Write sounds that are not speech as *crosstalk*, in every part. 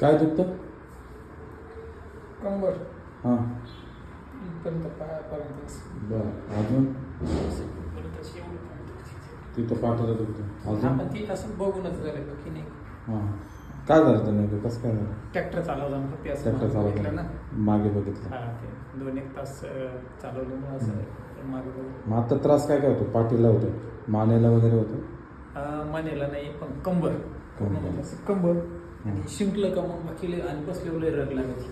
काय दुखतं? कंबर. हां. इथपर्यंत पायापर्यंत बरं. अजून? तिथं पाठवलं दुखतं. अजून? आपण ती असं बघूनच झालं की नाही? हां. काय झालं तर नेमकं? कसं काय झालं? ट्रॅक्टर चालवला ना ते असं ट्रॅक्टर मागे बघितलं ना. चालवलं मागे बघितलं. हा ते दोन एक तास अं, चालवल्यामुळे असं मागे बघून मग आता त्रास काय काय होतो? पाठीला होतं. मानेला वगैरे होतं. मानेला नाही पण कंबर. कंबर. कंबर. आणि शिंकलं का मग बाकी आणि बसल्यावर रग लागायची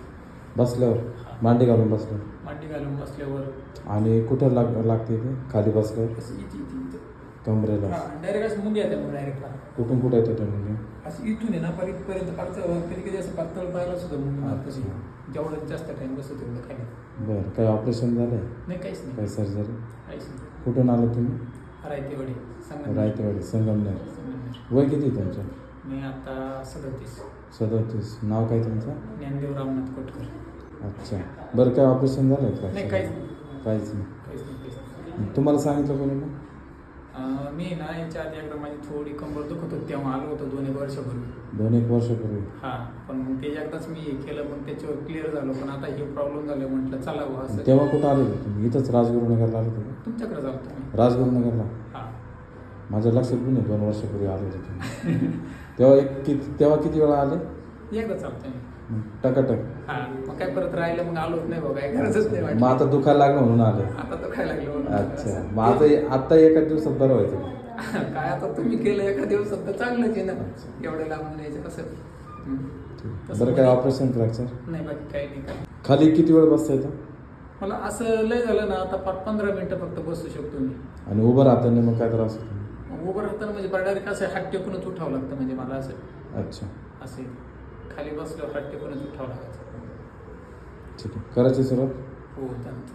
बसल्यावर? मांडी घालून बसलं मांडी घालून बसल्यावर. आणि कुठं लाग लागते ते? खाली बसल्यावर? असं इथे इथे इथे. कमरेला. डायरेक्ट असं मुंग्या त्या डायरेक्ट कुठून कुठं येतं ते म्हणजे असं इथून आहे ना पर इथपर्यंत पातळ कधी कधी असं पातळ पाहायला सुद्धा मुंगी मारत अशी जेवढं जास्त टाइम बसतो तेवढं खाली. बरं काही ऑपरेशन झालं नाही काहीच नाही. काही सर्जरी काहीच नाही. कुठून आलं तुम्ही? रायतेवाडी सांगा रायतेवाडी संगमनेर. वय किती तुमचं? मी आता सदतीस. सदतीस. नाव काय तुमचं? ज्ञानदेव रामनाथ कोटकर. अच्छा. बरं काय ऑपरेशन झालं का? नाही काहीच नाही. काहीच नाही. काहीच नाही काहीच नाही. तुम्हाला सांगितलं कोणी मग? अं, मी ना याच्या आधी एकदा माझी थोडी कंबर दुखत होती तेव्हा आलो होतो दोन एक वर्षापूर्वी. दोन एक वर्षापूर्वी. हा पण मग ते एकदाच मी हे केलं पण त्याच्यावर क्लिअर झालं पण आता हे प्रॉब्लेम झालं म्हटलं चला बुवा असं तेव्हा कुठं आले होते तुम्ही? इथंच राजगुरुनगरला आले का? तुमच्याकडे जाऊ तुम्ही राजगुरुनगरला? हा. माझ्या लक्षात पण दोन वर्षापूर्वी आले होते तुम्ही. *laughs* तेव्हा एक किती तेव्हा किती वेळा आले? एकदा मग टकाटक. हा मग काय परत राहिलं मग आलोच नाही बाबा काय गरजच नाही मग वाटली. आता दुखायला लागलं म्हणून आले. आता तर काय लागलं म्हणून. अच्छा मग आता आता एका दिवसात बरं व्हायचं. का? काय आता तुम्ही केलं एका दिवसात तर चांगलंच आहे ना. एवढं लांबून यायचं कसं? हम्म. तसं बरं काय ऑपरेशन फ्रॅक्चर नाही बाकी काही नाही काय? खाली किती वेळ बसता येतं मला असं लय झालं ना आता पाच पंधरा मिनिटं फक्त बसू शकतो मी. आणि उभं राहताना मग काय त्रास होतो? मग उभं राहताना म्हणजे डायरेक्ट असं हात टेकूनच उठावं लागतं म्हणजे मला असं. अच्छा. असे खाली बसल्यावर हात टेकूनच उठावं लागायचं ठीक आहे. करायची सुरुवात? हो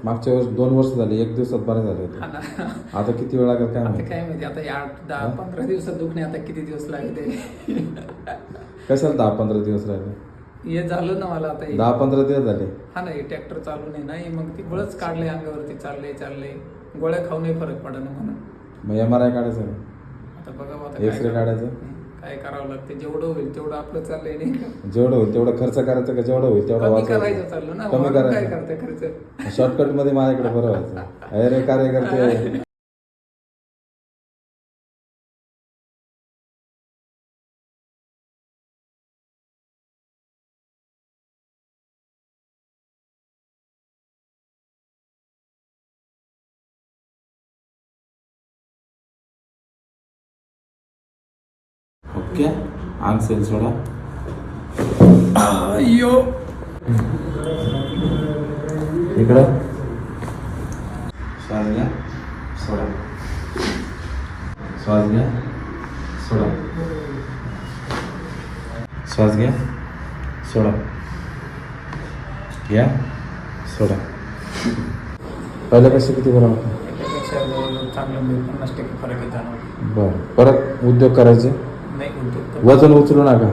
मागच्या वर्ष दोन वर्ष झाले एक दिवसात बरे झाले होते. हा ना. आता किती वेळ लागेल काय आता माहिती? काय माहिती आता या आठ दहा? पंधरा दिवसात दुखणे आता किती दिवस लागते? कशाला दहा पंधरा दिवस राहिले? हे झालं ना मला आता हे. दहा पंधरा दिवस झाले. हा ना हे ट्रॅक्टर चालू नाही ना हे मग ती बळच काढले अंगावरती चालले चालले. गोळ्या खाऊनही फरक पडा ना म्हणून. मग एम आर आय काढायचं का? आता बघा आता काय X-ray काढायचं? काय करावं लागतं? जेवढं होईल तेवढं आपलं चाललंय नाही का? जेवढं होईल तेवढं खर्च करायचं का जेवढं होईल तेवढं कमी करायचं चाललं ना? कमी काय करायचं. करताय खर्च? शॉर्टकटमध्ये माझ्याकडे बरं व्हायचं. अरे कार्यकर्ते. *laughs* अय्यो. इकडं. श्वास घ्या. सोडा. श्वास घ्या. सोडा. श्वास घ्या. सोडा. घ्या. सोडा. पहिल्यापेक्षा किती बरं वाटतं चांगलं पन्नास टक्के फरक जाणवला बरं. परत उद्योग करायचे? वजन उचलू नका.